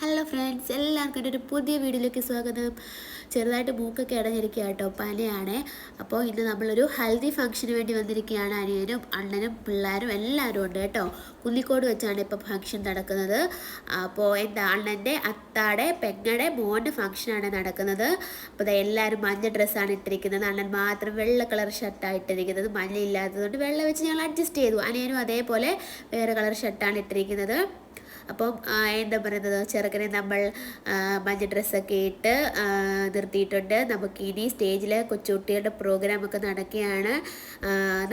Hello friends എല്ലാവർക്കും ഒരു പുതിയ വീഡിയോയിലേക്ക് സ്വാഗതം. ചെറുതായിട്ട് മൂക്കൊക്കെ അടഞ്ഞിരിക്കുക കേട്ടോ പനിയാണ്. അപ്പോൾ ഇന്ന് നമ്മളൊരു ഹെൽത്തി ഫംഗ്ഷന് വേണ്ടി വന്നിരിക്കുകയാണ്. അനിയനും അണ്ണനും പിള്ളേരും എല്ലാവരും ഉണ്ട് കേട്ടോ. കുന്നിക്കോട് വെച്ചാണ് ഇപ്പോൾ ഫംഗ്ഷൻ നടക്കുന്നത്. അപ്പോൾ എന്താ അണ്ണന്റെ അത്താടെ പെങ്ങടെ മോന്റെ ഫംഗ്ഷനാണ് നടക്കുന്നത്. അപ്പോൾ എല്ലാവരും മഞ്ഞ ഡ്രസ്സാണ് ഇട്ടിരിക്കുന്നത്. അണ്ണൻ മാത്രം വെള്ള കളർ ഷർട്ടാണ് ഇട്ടിരിക്കുന്നത്. മഞ്ഞ ഇല്ലാത്തതുകൊണ്ട് വെള്ളം വെച്ച് ഞങ്ങൾ അഡ്ജസ്റ്റ് ചെയ്തു. അനിയനും അതേപോലെ വേറെ കളർ ഷർട്ടാണ് ഇട്ടിരിക്കുന്നത്. അപ്പം എന്താ പറയുന്നത് ചെറുക്കനെ നമ്മൾ മഞ്ഞ ഡ്രസ്സൊക്കെ ഇട്ട് നിർത്തിയിട്ടുണ്ട്. നമുക്ക് ഇനി സ്റ്റേജിൽ കൊച്ചുകുട്ടികളുടെ പ്രോഗ്രാമൊക്കെ നടക്കുകയാണ്.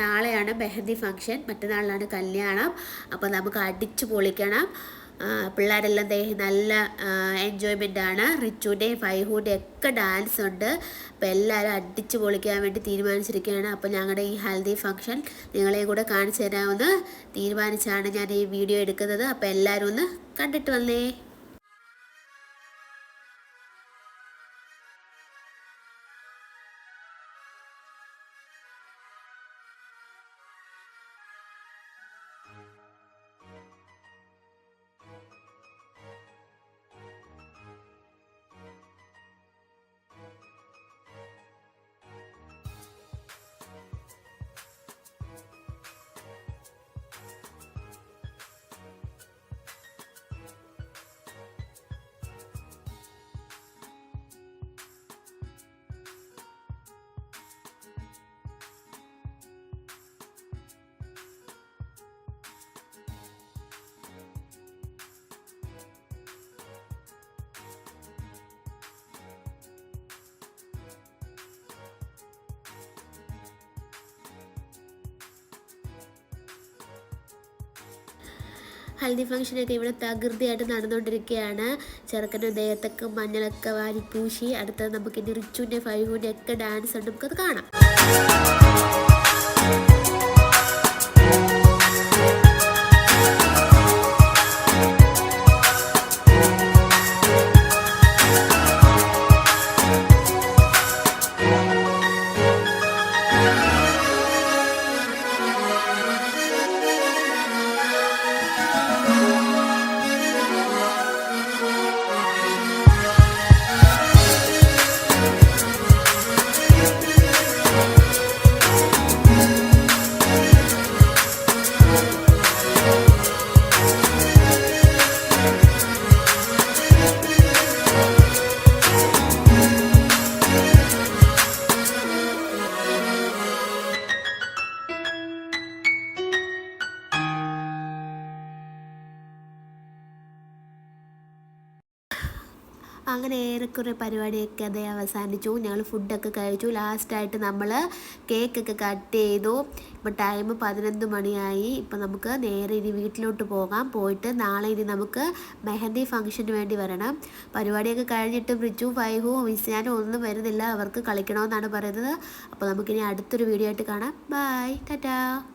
നാളെയാണ് മെഹന്തി ഫംഗ്ഷൻ മറ്റന്നാളിലാണ് കല്യാണം. അപ്പോൾ നമുക്ക് അടിച്ചു പൊളിക്കണം. പിള്ളേരെല്ലാം ദേ നല്ല എൻജോയ്മെന്റ് ആണ്. റിച്ചുവിന്റെയും ഫൈഹുവിന്റെയും ഒക്കെ ഡാൻസ് ഉണ്ട്. അപ്പോൾ എല്ലാവരും അടിച്ചു പൊളിക്കാൻ വേണ്ടി തീരുമാനിച്ചിരിക്കുകയാണ്. അപ്പോൾ ഞങ്ങളുടെ ഈ ഹൽദി ഫംഗ്ഷൻ നിങ്ങളെയും കൂടെ കാണിച്ചു തരാമെന്ന് തീരുമാനിച്ചാണ് ഞാൻ ഈ വീഡിയോ എടുക്കുന്നത്. അപ്പോൾ എല്ലാവരും ഒന്ന് കണ്ടിട്ട് വന്നേ. ഹൽദി ഫംഗ്ഷനൊക്കെ ഇവിടെ തകൃതിയായിട്ട് നടന്നുകൊണ്ടിരിക്കുകയാണ്. ചെറുക്കന്റെ ദേഹത്തൊക്കെ മഞ്ഞളൊക്കെ വാരി പൂശി അടുത്തത് നമുക്ക് ഇനി റിച്ചുവിന്റെ ഫൈവിന്റെ ഒക്കെ ഡാൻസ് ഉണ്ട്. നമുക്കത് കാണാം. അങ്ങനെ ഏറെക്കുറെ പരിപാടിയൊക്കെ അതേ അവസാനിച്ചു. ഞങ്ങൾ ഫുഡൊക്കെ കഴിച്ചു. ലാസ്റ്റായിട്ട് നമ്മൾ കേക്കൊക്കെ കട്ട് ചെയ്തു. ഇപ്പോൾ ടൈം പതിനൊന്ന് മണിയായി. ഇപ്പോൾ നമുക്ക് നേരെ ഇനി വീട്ടിലോട്ട് പോകാം. പോയിട്ട് നാളെ ഇനി നമുക്ക് മെഹന്തി ഫംഗ്ഷന് വേണ്ടി വരണം. പരിപാടിയൊക്കെ കഴിഞ്ഞിട്ട് ബ്രിജു ഫൈഹു വിസ്യാനും ഒന്നും വരുന്നില്ല. അവർക്ക് കളിക്കണമെന്നാണ് പറയുന്നത്. അപ്പോൾ നമുക്കിനി അടുത്തൊരു വീഡിയോ ആയിട്ട് കാണാം. ബൈ. ടാറ്റാ.